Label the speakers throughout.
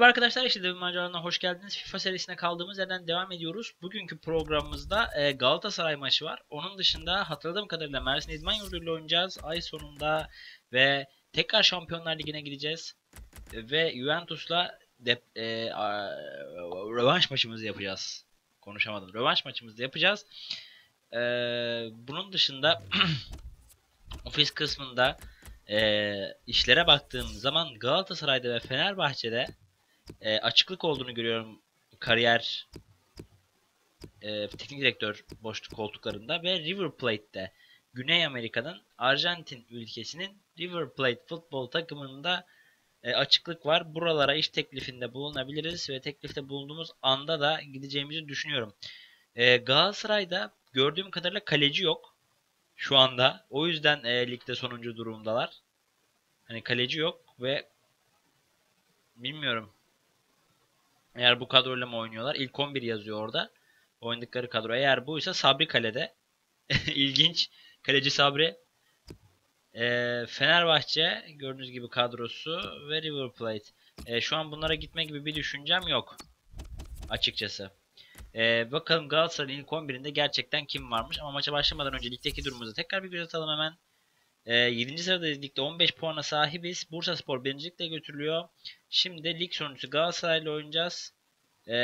Speaker 1: Merhaba arkadaşlar, işte Devin Maceralarına hoş geldiniz. FIFA serisine kaldığımız yerden devam ediyoruz. Bugünkü programımızda e, Galatasaray maçı var. Onun dışında hatırladığım kadarıyla Mersin İdman Yurdu ile oynayacağız ay sonunda ve tekrar Şampiyonlar Ligi'ne gideceğiz. Ve Juventus'la dep- e, rövanş maçımızı yapacağız. Konuşamadım. Rövanş maçımızı yapacağız. E, bunun dışında ofis kısmında e, işlere baktığım zaman Galatasaray'da ve Fenerbahçe'de e, açıklık olduğunu görüyorum kariyer e, teknik direktör boşluk koltuklarında ve River Plate'de Güney Amerika'nın Arjantin ülkesinin River Plate futbol takımında e, açıklık var. Buralara iş teklifinde bulunabiliriz ve teklifte bulunduğumuz anda da gideceğimizi düşünüyorum. E, Galatasaray'da gördüğüm kadarıyla kaleci yok şu anda. O yüzden e, ligde sonuncu durumdalar. Hani kaleci yok ve bilmiyorum. Eğer bu kadroyla mı oynuyorlar? İlk 11 yazıyor orada. Oynadıkları kadro. Eğer buysa Sabri kalede. İlginç. Kaleci Sabri. Ee, Fenerbahçe gördüğünüz gibi kadrosu ve River Plate. Ee, şu an bunlara gitme gibi bir düşüncem yok. Açıkçası. Ee, bakalım Galatasaray'ın ilk 11'inde gerçekten kim varmış. Ama maça başlamadan önce ligdeki durumumuzu tekrar bir göz atalım hemen. E, 7. sıradayız ligde 15 puana sahibiz. Bursa Spor birincilikle götürülüyor. Şimdi lig sonuncusu Galatasaray ile oynayacağız. E,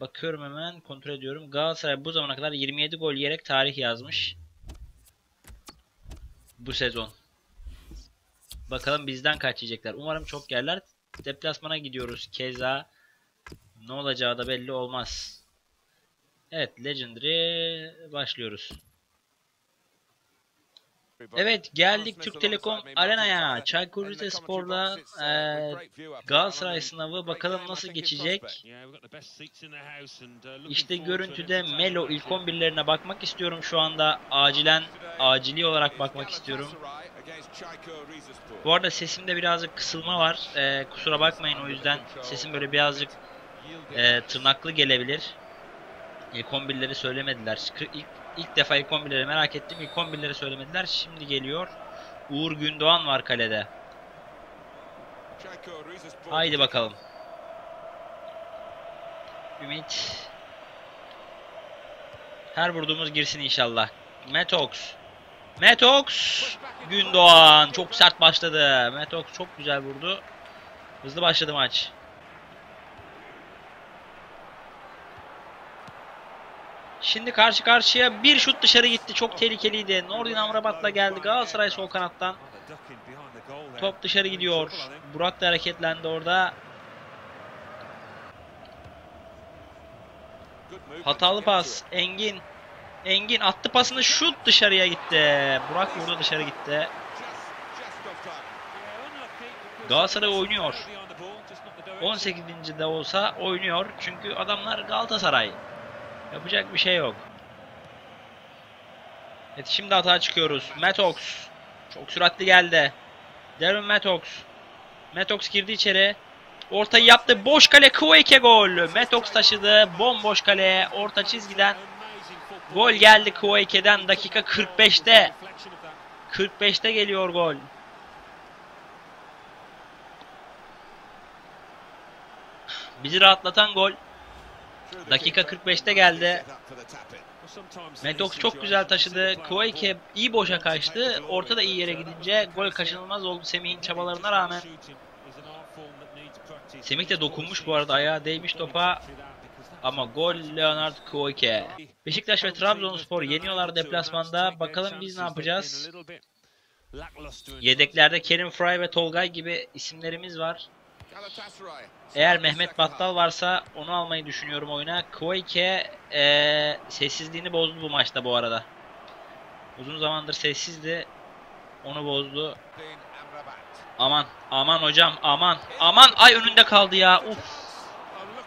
Speaker 1: bakıyorum hemen kontrol ediyorum. Galatasaray bu zamana kadar 27 gol yiyerek tarih yazmış. Bu sezon. Bakalım bizden kaç yiyecekler. Umarım çok yerler. Deplasmana gidiyoruz. Keza ne olacağı da belli olmaz. Evet Legendary başlıyoruz. Evet geldik Türk Telekom Arena'ya. Çaykur Rizespor'la e, Galatasaray sınavı bakalım nasıl geçecek. İşte görüntüde Melo ilk 11'lerine bakmak istiyorum şu anda. Acilen acili olarak bakmak istiyorum. Bu arada sesimde birazcık kısılma var. E, kusura bakmayın o yüzden sesim böyle birazcık e, tırnaklı gelebilir. İlk 11'leri söylemediler. İlk, ilk defa ilk 11'leri merak ettim. İlk 11'leri söylemediler. Şimdi geliyor. Uğur Gündoğan var kalede. Haydi bakalım. Ümit. Her vurduğumuz girsin inşallah. Metox. Metox. Gündoğan. Çok sert başladı. Metox çok güzel vurdu. Hızlı başladı maç. Şimdi karşı karşıya bir şut dışarı gitti. Çok tehlikeliydi. Nordin Amrabat'la geldi. Galatasaray sol kanattan. Top dışarı gidiyor. Burak da hareketlendi orada. Hatalı pas. Engin. Engin attı pasını şut dışarıya gitti. Burak vurdu dışarı gitti. Galatasaray oynuyor. 18. de olsa oynuyor. Çünkü adamlar Galatasaray. Yapacak bir şey yok. Evet şimdi hata çıkıyoruz. Metox. Çok süratli geldi. Darren Metox. Metox girdi içeri. Ortayı yaptı. Boş kale Kuveyke gol. Metox taşıdı. Bomboş kale. Orta çizgiden. Gol geldi Kuveyke'den. Dakika 45'te. 45'te geliyor gol. Bizi rahatlatan gol. Dakika 45'te geldi. Medox çok güzel taşıdı. Koike iyi boşa kaçtı. Orta da iyi yere gidince gol kaçınılmaz oldu Semih'in çabalarına rağmen. Semih de dokunmuş bu arada ayağı değmiş topa. Ama gol Leonard Koike. Beşiktaş ve Trabzonspor yeniyorlar deplasmanda. Bakalım biz ne yapacağız? Yedeklerde Kerim Fry ve Tolgay gibi isimlerimiz var. Eğer Mehmet Battal varsa onu almayı düşünüyorum oyuna. Koike ee, sessizliğini bozdu bu maçta bu arada. Uzun zamandır sessizdi. Onu bozdu. Aman aman hocam aman aman ay önünde kaldı ya. Uf.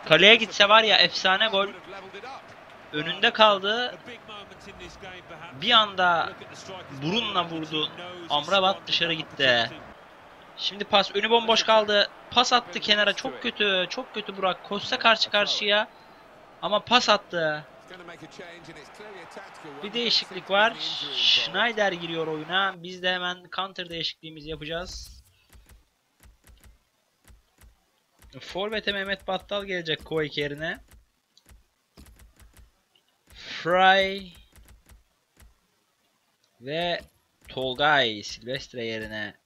Speaker 1: Kaleye gitse var ya efsane gol. Önünde kaldı. Bir anda burunla vurdu. Amrabat dışarı gitti. Şimdi pas önü bomboş kaldı. Pas attı kenara çok kötü. Çok kötü Burak. Koşsa karşı karşıya. Ama pas attı. Bir değişiklik var. Schneider giriyor oyuna. Biz de hemen counter değişikliğimizi yapacağız. Forvet'e Mehmet Battal gelecek Koik yerine. Fry ve Tolgay Silvestre yerine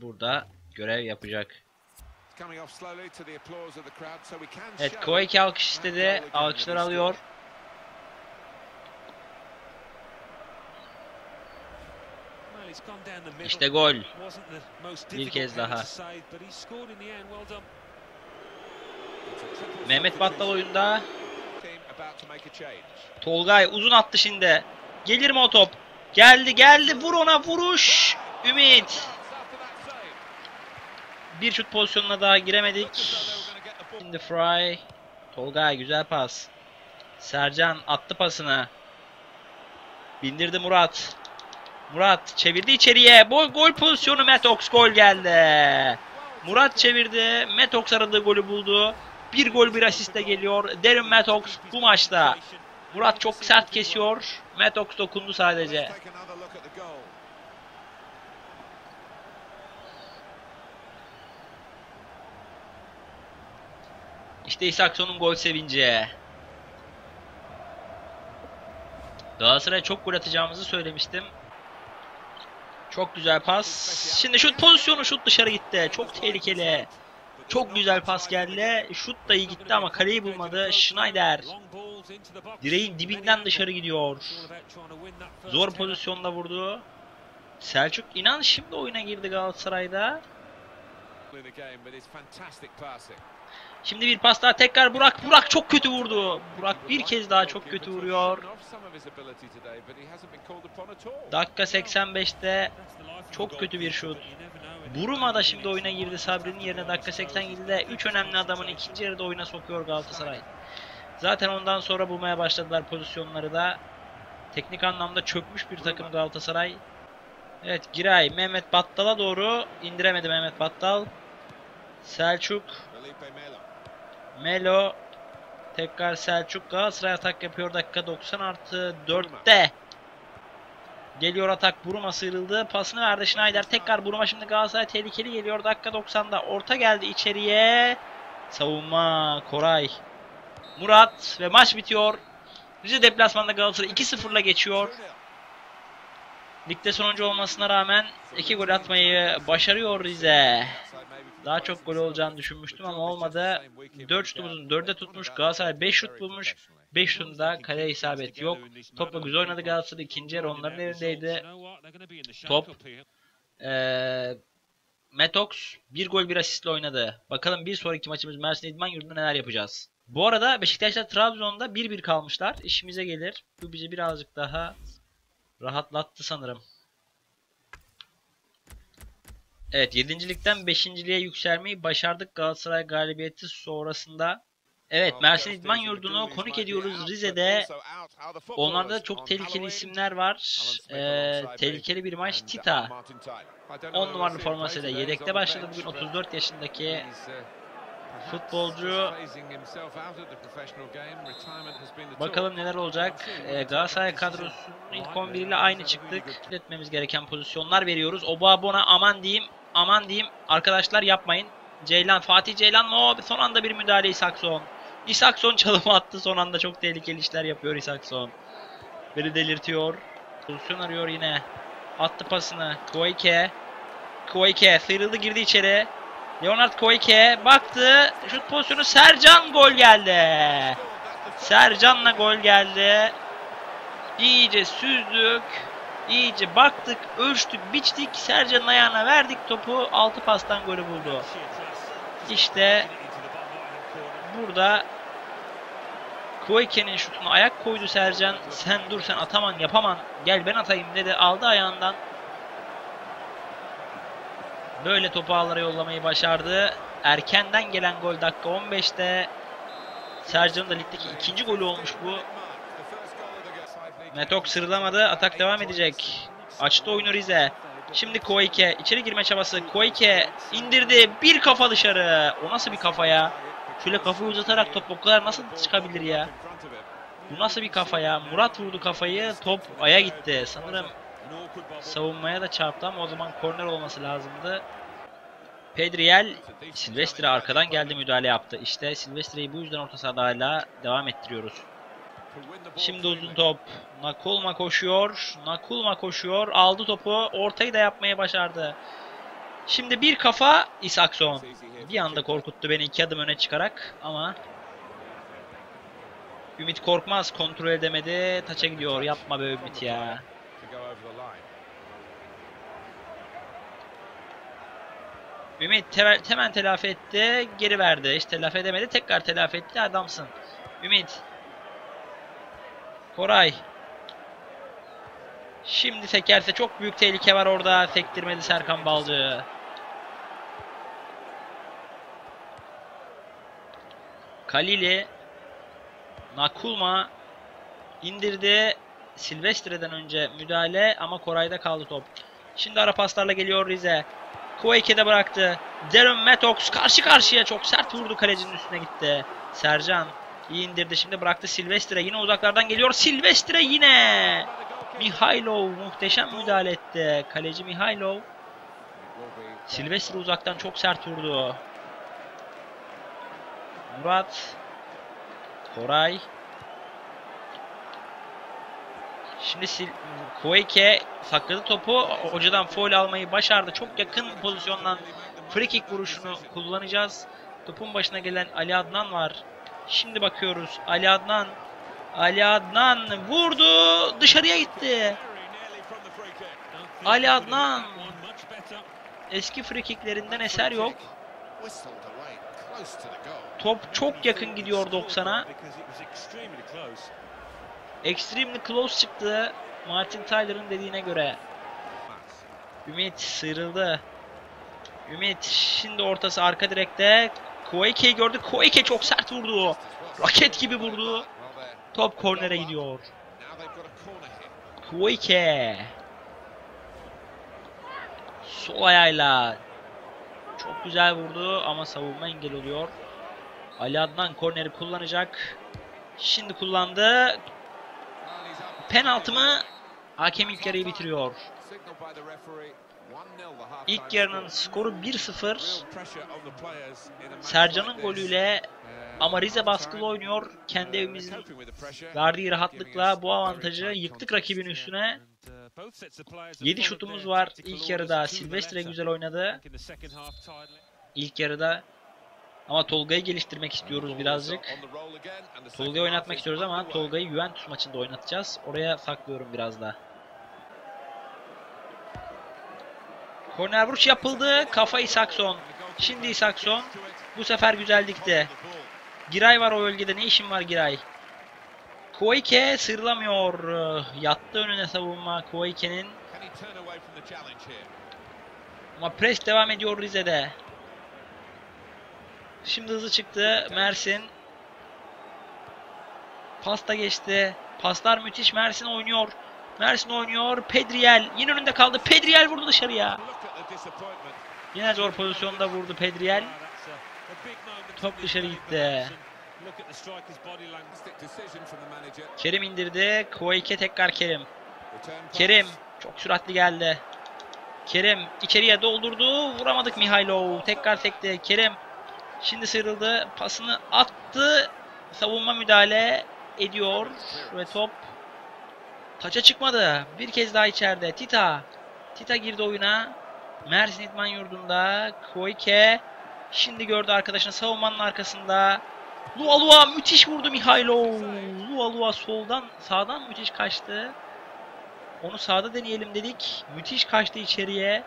Speaker 1: burada görev yapacak. Evet Koik alkış istedi. Alkışlar alıyor. İşte gol. Bir kez daha. Mehmet Battal oyunda. Tolgay uzun attı şimdi. Gelir mi o top? Geldi geldi vur ona vuruş. Ümit. Bir şut pozisyonuna daha giremedik. Şimdi Fry. Tolgay güzel pas. Sercan attı pasını. Bindirdi Murat. Murat çevirdi içeriye. Gol, gol pozisyonu Metox gol geldi. Murat çevirdi. Metox aradığı golü buldu. Bir gol bir asiste geliyor. Derin Metox bu maçta. Murat çok sert kesiyor. Metox dokundu sadece. İşte İsakson'un gol sevinci. Galatasaray'a çok gol atacağımızı söylemiştim. Çok güzel pas. Şimdi şut pozisyonu şut dışarı gitti. Çok tehlikeli. Çok güzel pas geldi. Şut da iyi gitti ama kaleyi bulmadı. Schneider. Direğin dibinden dışarı gidiyor. Zor pozisyonda vurdu. Selçuk inan şimdi oyuna girdi Galatasaray'da. Şimdi bir pas daha tekrar Burak. Burak çok kötü vurdu. Burak bir kez daha çok kötü vuruyor. Dakika 85'te çok kötü bir şut. Buruma da şimdi oyuna girdi. Sabri'nin yerine dakika 87'de 3 önemli adamın ikinci yarıda oyuna sokuyor Galatasaray. Zaten ondan sonra bulmaya başladılar pozisyonları da. Teknik anlamda çökmüş bir takım Galatasaray. Evet Giray Mehmet Battal'a doğru indiremedi Mehmet Battal. Selçuk Melo tekrar Selçuk Galatasaray atak yapıyor dakika 90 artı 4'te. Geliyor atak Buruma sıyrıldı. Pasını verdi Schneider. Tekrar Buruma şimdi Galatasaray tehlikeli geliyor. Dakika 90'da orta geldi içeriye. Savunma Koray. Murat ve maç bitiyor. Rize deplasmanda Galatasaray 2-0'la geçiyor. Ligde sonuncu olmasına rağmen 2 gol atmayı başarıyor Rize. Daha çok gol olacağını düşünmüştüm ama olmadı. 4 şutumuzun 4'e tutmuş. Galatasaray 5 şut bulmuş. 5 şutunda kale isabet yok. Topla güzel oynadı Galatasaray. ikinci yarı onların elindeydi. Top. Ee, Metox bir gol bir asistle oynadı. Bakalım bir sonraki maçımız Mersin İdman Yurdu'nda neler yapacağız. Bu arada Beşiktaş'la Trabzon'da 1-1 kalmışlar. İşimize gelir. Bu bizi birazcık daha rahatlattı sanırım. Evet 7. ligden 5. lige yükselmeyi başardık Galatasaray galibiyeti sonrasında. Evet Mersin İdman Yurdu'nu konuk ediyoruz Rize'de. Onlarda çok tehlikeli isimler var. Ee, tehlikeli bir maç Tita. 10 numaralı formasıyla yedekte başladı bugün 34 yaşındaki futbolcu. Bakalım neler olacak. Ee, Galatasaray kadrosunun ilk 11 ile aynı çıktık. Etmemiz gereken pozisyonlar veriyoruz. Oba Bona aman diyeyim. Aman diyeyim. Arkadaşlar yapmayın. Ceylan, Fatih Ceylan o son anda bir müdahale İsakson. İsakson çalım attı son anda çok tehlikeli işler yapıyor İsakson. Beni delirtiyor. Pozisyon arıyor yine. Attı pasını. Koike. Koike sıyrıldı girdi içeri. Leonard Koike baktı. Şut pozisyonu Sercan gol geldi. Sercan'la gol geldi. İyice süzdük. İyice baktık, ölçtük, biçtik. Sercan'ın ayağına verdik topu. Altı pastan golü buldu. İşte burada Koike'nin şutuna ayak koydu Sercan. Sen dur sen ataman yapaman. Gel ben atayım dedi. Aldı ayağından. Böyle topu ağlara yollamayı başardı. Erkenden gelen gol dakika 15'te. Sercan'ın da ligdeki ikinci golü olmuş bu. Metok sırlamadı. Atak devam edecek. Açtı oyunu Rize. Şimdi Koike. içeri girme çabası. Koike indirdi. Bir kafa dışarı. O nasıl bir kafa ya? Şöyle kafayı uzatarak top o kadar nasıl çıkabilir ya? Bu nasıl bir kafa ya? Murat vurdu kafayı. Top aya gitti. Sanırım savunmaya da çarptı ama o zaman korner olması lazımdı. Pedriel Silvestre arkadan geldi müdahale yaptı. İşte Silvestre'yi bu yüzden orta sahada hala devam ettiriyoruz. Şimdi uzun top. Nakulma koşuyor. Nakulma koşuyor. Aldı topu. Ortayı da yapmayı başardı. Şimdi bir kafa Isakson. Bir anda korkuttu beni iki adım öne çıkarak ama Ümit Korkmaz kontrol edemedi. Taça gidiyor. Yapma be Ümit ya. Ümit te- hemen telafi etti. Geri verdi. Hiç telafi edemedi. Tekrar telafi etti. Adamsın. Ümit. Koray. Şimdi sekerse çok büyük tehlike var orada. Sektirmedi Serkan Balcı. Kalili. Nakulma. indirdi. Silvestre'den önce müdahale ama Koray'da kaldı top. Şimdi ara paslarla geliyor Rize. Kuvake'de bıraktı. Darren Mattox karşı karşıya çok sert vurdu kalecinin üstüne gitti. Sercan iyi indirdi şimdi bıraktı Silvestre yine uzaklardan geliyor Silvestre yine. Mihailov muhteşem müdahale etti. Kaleci Mihailov. Silvestre uzaktan çok sert vurdu. Murat. Koray. Şimdi Sil Koike sakladı topu. Hocadan foul almayı başardı. Çok yakın pozisyondan free kick vuruşunu kullanacağız. Topun başına gelen Ali Adnan var. Şimdi bakıyoruz. Ali Adnan. Ali Adnan vurdu. Dışarıya gitti. Ali Adnan. Eski free kicklerinden eser yok. Top çok yakın gidiyor 90'a. Extremely close çıktı. Martin Tyler'ın dediğine göre. Ümit sıyrıldı. Ümit şimdi ortası arka direkte. Koike'yi gördü. Koike çok sert vurdu. Raket gibi vurdu. Top kornere gidiyor. Koike. Sol ayağıyla çok güzel vurdu ama savunma engel oluyor. Ali Adnan korneri kullanacak. Şimdi kullandı. Penaltı mı? Hakem ilk yarıyı bitiriyor. İlk yarının skoru 1-0. Sercan'ın golüyle ama Rize baskılı oynuyor. Kendi evimizin verdiği rahatlıkla bu avantajı yıktık rakibin üstüne. 7 şutumuz var ilk yarıda. Silvestre güzel oynadı. İlk yarıda. Ama Tolga'yı geliştirmek istiyoruz birazcık. Tolga'yı oynatmak istiyoruz ama Tolga'yı Juventus maçında oynatacağız. Oraya saklıyorum biraz da. Korner vuruş yapıldı. Kafa Isakson. Şimdi Isakson. Bu sefer güzel dikti. Giray var o bölgede. Ne işin var Giray? Koike sıyrılamıyor. Yattı önüne savunma Koike'nin. Ama pres devam ediyor Rize'de. Şimdi hızlı çıktı Mersin. Pasta geçti. Paslar müthiş. Mersin oynuyor. Mersin oynuyor. Pedriel yine önünde kaldı. Pedriel vurdu dışarıya. Yine zor pozisyonda vurdu Pedriel. Top dışarı gitti. Kerim indirdi. Koike tekrar Kerim. Kerim çok süratli geldi. Kerim içeriye doldurdu. Vuramadık Mihailov. Tekrar sekti. Kerim şimdi sıyrıldı. Pasını attı. Savunma müdahale ediyor. Ve top taça çıkmadı. Bir kez daha içeride. Tita. Tita girdi oyuna. Mersin İdman Yurdu'nda. Koike. Şimdi gördü arkadaşını savunmanın arkasında. Lua Lua müthiş vurdu Mihailov. Lua Lua soldan sağdan müthiş kaçtı. Onu sağda deneyelim dedik. Müthiş kaçtı içeriye.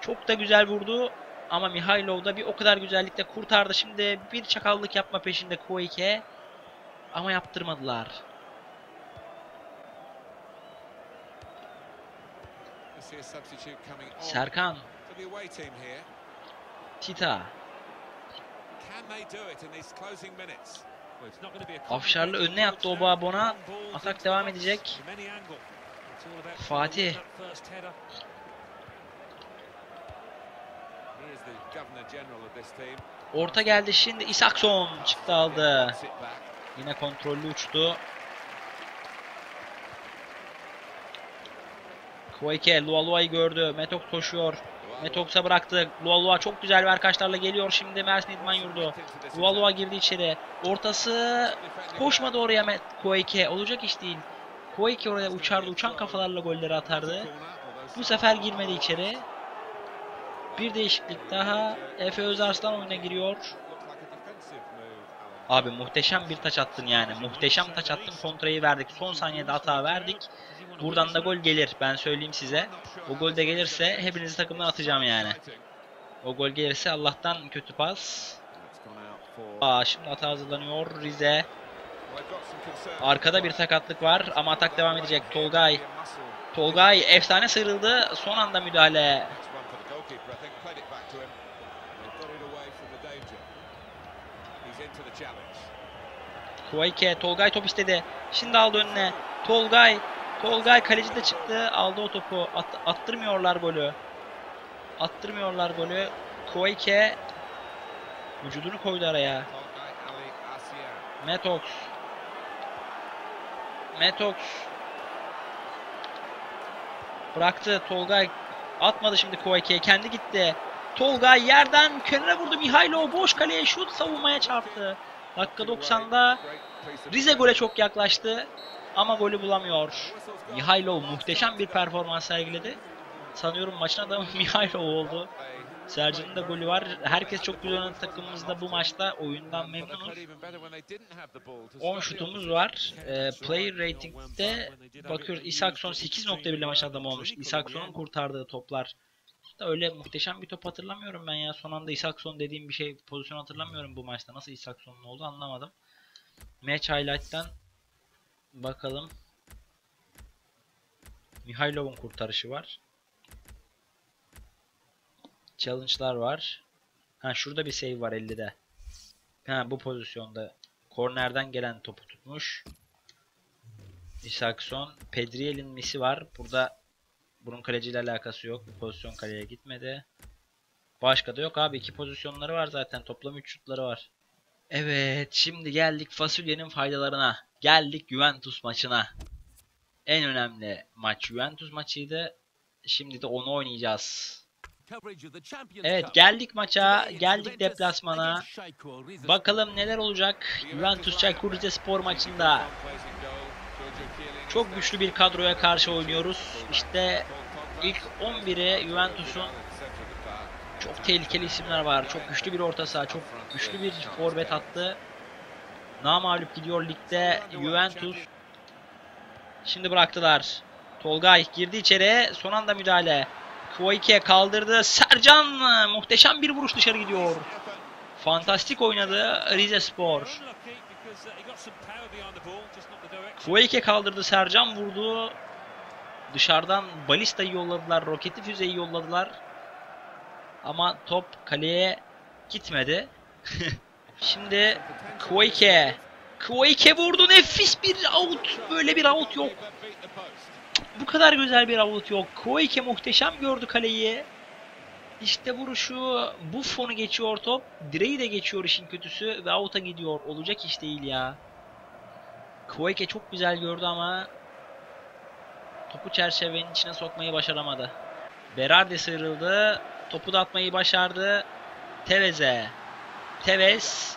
Speaker 1: Çok da güzel vurdu. Ama Mihailov da bir o kadar güzellikle kurtardı. Şimdi bir çakallık yapma peşinde Koike. Ama yaptırmadılar. Serkan. Tita. Afşarlı önüne yattı Obabon'a. Atak devam edecek. Fatih. Orta geldi şimdi Isakson çıktı aldı. Yine kontrollü uçtu. Koike Lualua'yı gördü. Metok koşuyor. Metox'a bıraktı. Lualua çok güzel bir arkadaşlarla geliyor şimdi Mersin İdman Yurdu. Lualua girdi içeri. Ortası koşmadı oraya Koike. Olacak iş değil. Koike oraya uçardı. Uçan kafalarla golleri atardı. Bu sefer girmedi içeri. Bir değişiklik daha. Efe Özarslan oyuna giriyor. Abi muhteşem bir taç attın yani. Muhteşem taç attın. Kontrayı verdik. Son saniyede hata verdik. Buradan da gol gelir. Ben söyleyeyim size. O gol de gelirse hepinizi takımdan atacağım yani. O gol gelirse Allah'tan kötü pas. Aa şimdi hata hazırlanıyor Rize. Arkada bir sakatlık var ama atak devam edecek. Tolgay. Tolgay efsane sıyrıldı. Son anda müdahale. Kuayke, Tolgay top istedi. Şimdi aldı önüne. Tolgay, Tolgay kaleci de çıktı. Aldı o topu. At, attırmıyorlar golü. Attırmıyorlar golü. Kuayke vücudunu koydu araya. Metox. Metox. Bıraktı Tolgay. Atmadı şimdi Kuayke'ye. Kendi gitti. Tolgay yerden kenara vurdu. Mihailo boş kaleye şut savunmaya çarptı. Dakika 90'da Rize gole çok yaklaştı ama golü bulamıyor. Mihailov muhteşem bir performans sergiledi. Sanıyorum maçın adamı Mihailov oldu. Sercan'ın da golü var. Herkes çok güzel oynadı takımımızda bu maçta. Oyundan memnunuz. 10 şutumuz var. E, player rating'de bakıyoruz. Isakson 8.1 ile maç adamı olmuş. Isakson'un kurtardığı toplar da öyle muhteşem bir top hatırlamıyorum ben ya. Son anda Isakson dediğim bir şey pozisyon hatırlamıyorum bu maçta. Nasıl Isakson'un oldu anlamadım. Match highlight'tan bakalım. Mihailov'un kurtarışı var. Challenge'lar var. Ha şurada bir save var 50'de. Ha bu pozisyonda. Kornerden gelen topu tutmuş. Isakson. Pedriel'in misi var. Burada bunun kaleciyle alakası yok. Bu pozisyon kaleye gitmedi. Başka da yok abi. iki pozisyonları var zaten. Toplam 3 şutları var. Evet. Şimdi geldik fasulyenin faydalarına. Geldik Juventus maçına. En önemli maç Juventus maçıydı. Şimdi de onu oynayacağız. Evet geldik maça. Geldik deplasmana. Bakalım neler olacak Juventus Çaykur Rizespor maçında. Çok güçlü bir kadroya karşı oynuyoruz. İşte ilk 11'e Juventus'un çok tehlikeli isimler var. Çok güçlü bir orta saha, çok güçlü bir forvet attı. Namağlup gidiyor ligde Juventus. Şimdi bıraktılar. Tolgay girdi içeri. Son anda müdahale. Kvoike kaldırdı. Sercan muhteşem bir vuruş dışarı gidiyor. Fantastik oynadı Rize Spor. Kvoike kaldırdı. Sercan vurdu. Dışarıdan balistayı yolladılar. Roketi füzeyi yolladılar. Ama top kaleye gitmedi. Şimdi Kvoike. Kvoike vurdu. Nefis bir out. Böyle bir out yok. Bu kadar güzel bir out yok. Kvoike muhteşem gördü kaleyi. İşte vuruşu. Bu fonu geçiyor top. Direği de geçiyor işin kötüsü. Ve out'a gidiyor. Olacak iş değil ya. Kvoike çok güzel gördü ama topu çerçevenin içine sokmayı başaramadı. Berardi sıyrıldı. Topu da atmayı başardı. Tevez'e. Tevez.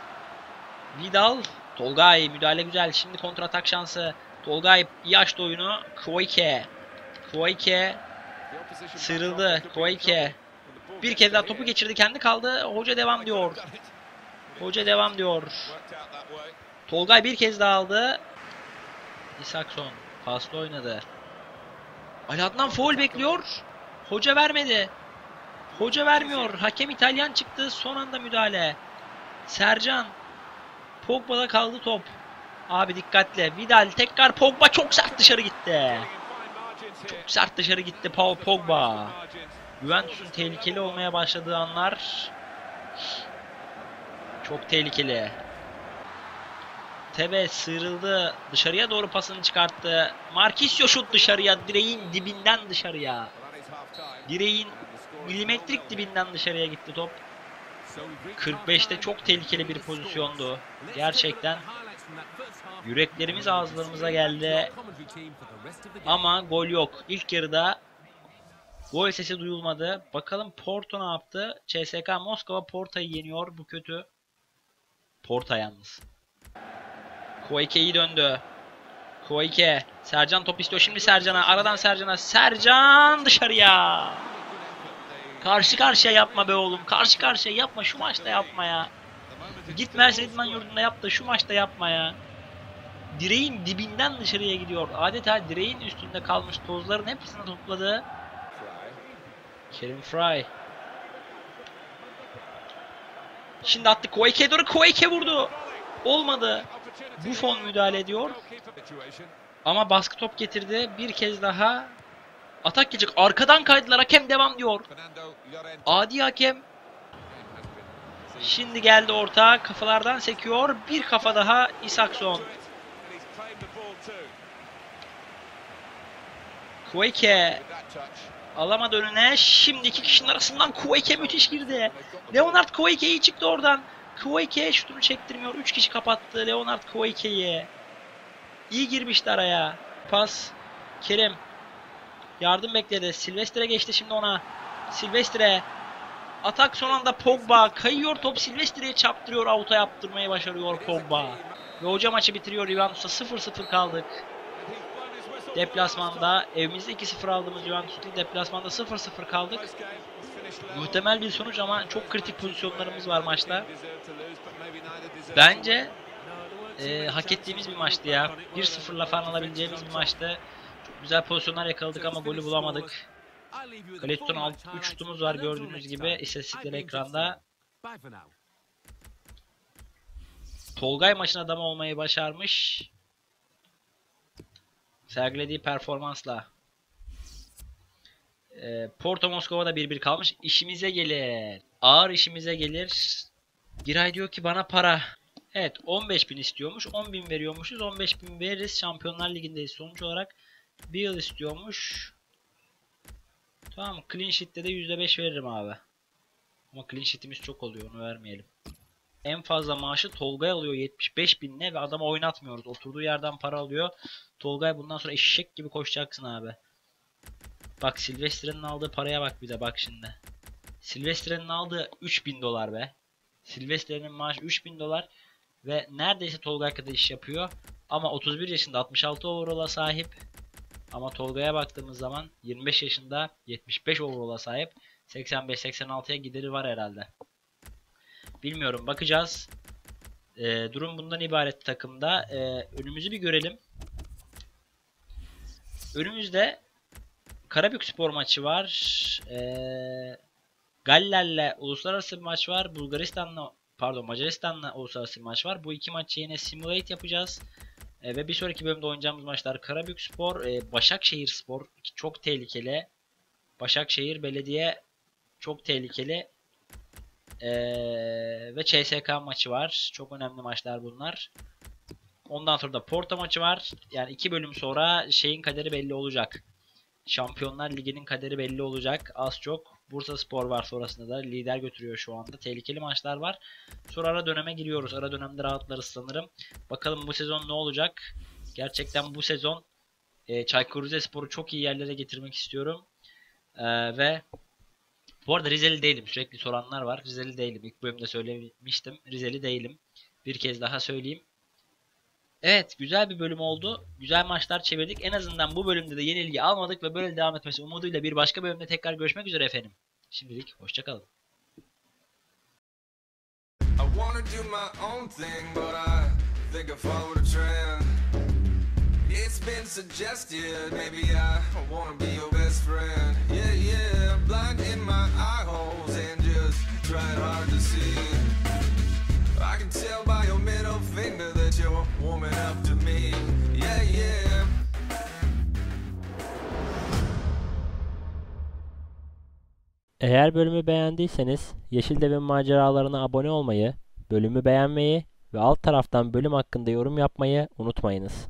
Speaker 1: Vidal. Tolgay müdahale güzel. Şimdi kontratak şansı. Tolgay iyi açtı oyunu. Kvoike. Kvoike. Sıyrıldı. Kvoike. Bir kez daha topu geçirdi. Kendi kaldı. Hoca devam diyor. Hoca devam diyor. Tolgay bir kez daha aldı. Isakson paslı oynadı. Ali Adnan foul bekliyor. Hoca vermedi. Hoca vermiyor. Hakem İtalyan çıktı. Son anda müdahale. Sercan. Pogba'da kaldı top. Abi dikkatle. Vidal tekrar Pogba çok sert dışarı gitti. Çok sert dışarı gitti Paul Pogba. Juventus'un tehlikeli olmaya başladığı anlar çok tehlikeli. Tevez sıyrıldı. Dışarıya doğru pasını çıkarttı. Marquisio şut dışarıya. Direğin dibinden dışarıya. Direğin milimetrik dibinden dışarıya gitti top. 45'te çok tehlikeli bir pozisyondu. Gerçekten yüreklerimiz ağızlarımıza geldi. Ama gol yok. İlk yarıda Gol sesi duyulmadı. Bakalım Porto ne yaptı? CSK Moskova Porto'yu yeniyor. Bu kötü. Porto yalnız. Koike iyi döndü. Koike. Sercan top istiyor. Şimdi Sercan'a. Aradan Sercan'a. Sercan dışarıya. Karşı karşıya yapma be oğlum. Karşı karşıya yapma. Şu maçta yapma ya. Git Mersin İdman Yurdu'nda yap da şu maçta yapma ya. Direğin dibinden dışarıya gidiyor. Adeta direğin üstünde kalmış tozların hepsini topladı. Kerim Fry. Şimdi attı Koike'ye doğru. Koike vurdu. Olmadı. Buffon müdahale ediyor. Ama baskı top getirdi. Bir kez daha atak gelecek. Arkadan kaydılar. Hakem devam diyor. Adi hakem. Şimdi geldi orta. Kafalardan sekiyor. Bir kafa daha Isakson. Koike alamadı önüne. Şimdi iki kişinin arasından Koike müthiş girdi. Leonard Koike iyi çıktı oradan. Koike şutunu çektirmiyor. Üç kişi kapattı Leonard Koike'yi. İyi girmişti araya. Pas. Kerim. Yardım bekledi. Silvestre geçti şimdi ona. Silvestre. Atak son anda Pogba. Kayıyor top Silvestre'ye çarptırıyor. Avuta yaptırmayı başarıyor Pogba. Ve hoca maçı bitiriyor. Juventus'a 0-0 kaldık. Deplasmanda evimizde 2-0 aldığımız Juventus'la deplasmanda 0-0 kaldık. Muhtemel bir sonuç ama çok kritik pozisyonlarımız var maçta. Bence e, hak ettiğimiz bir maçtı ya. 1-0'la falan alabileceğimiz bir maçtı. Çok güzel pozisyonlar yakaladık ama golü bulamadık. Kale tutan 3 şutumuz var gördüğünüz gibi istatistikleri ekranda. Tolgay maçın adamı olmayı başarmış. Sergilediği performansla. E, Porto Moskova'da 1-1 kalmış. İşimize gelir. Ağır işimize gelir. Giray diyor ki bana para. Evet 15.000 istiyormuş. 10.000 veriyormuşuz. 15.000 veririz. Şampiyonlar Ligi'ndeyiz. Sonuç olarak bir yıl istiyormuş. Tamam clean sheet'te de %5 veririm abi. Ama clean sheet'imiz çok oluyor. Onu vermeyelim. En fazla maaşı Tolgay alıyor 75 binle ve adamı oynatmıyoruz. Oturduğu yerden para alıyor. Tolgay bundan sonra eşek gibi koşacaksın abi. Bak Silvestre'nin aldığı paraya bak bir de bak şimdi. Silvestre'nin aldığı 3000 dolar be. Silvestre'nin maaşı 3000 dolar ve neredeyse Tolgay kadar iş yapıyor. Ama 31 yaşında 66 overall'a sahip. Ama Tolga'ya baktığımız zaman 25 yaşında 75 overall'a sahip. 85-86'ya gideri var herhalde. Bilmiyorum bakacağız. Ee, durum bundan ibaret takımda. Ee, önümüzü bir görelim. Önümüzde Karabük Spor maçı var. Ee, Galler'le uluslararası bir maç var. Bulgaristan'la pardon Macaristan'la uluslararası bir maç var. Bu iki maçı yine simulate yapacağız. Ee, ve bir sonraki bölümde oynayacağımız maçlar Karabük Spor, e, Başakşehir Spor çok tehlikeli. Başakşehir Belediye çok tehlikeli. Ee, ve CSK maçı var. Çok önemli maçlar bunlar. Ondan sonra da Porto maçı var. Yani iki bölüm sonra şeyin kaderi belli olacak. Şampiyonlar Ligi'nin kaderi belli olacak. Az çok. Bursa Spor var sonrasında da. Lider götürüyor şu anda. Tehlikeli maçlar var. Sonra ara döneme giriyoruz. Ara dönemde rahatlarız sanırım. Bakalım bu sezon ne olacak? Gerçekten bu sezon e, Çaykur Rizespor'u çok iyi yerlere getirmek istiyorum. E, ve bu arada Rizeli değilim. Sürekli soranlar var. Rizeli değilim. İlk bölümde söylemiştim. Rizeli değilim. Bir kez daha söyleyeyim. Evet güzel bir bölüm oldu. Güzel maçlar çevirdik. En azından bu bölümde de yenilgi almadık ve böyle devam etmesi umuduyla bir başka bölümde tekrar görüşmek üzere efendim. Şimdilik hoşçakalın. It's been suggested, maybe I wanna be your best friend. Yeah, yeah, blind in my eye holes and just trying hard to see. I can tell by your middle finger warming up to me. Yeah, yeah. Eğer bölümü beğendiyseniz Yeşil Devin maceralarına abone olmayı, bölümü beğenmeyi ve alt taraftan bölüm hakkında yorum yapmayı unutmayınız.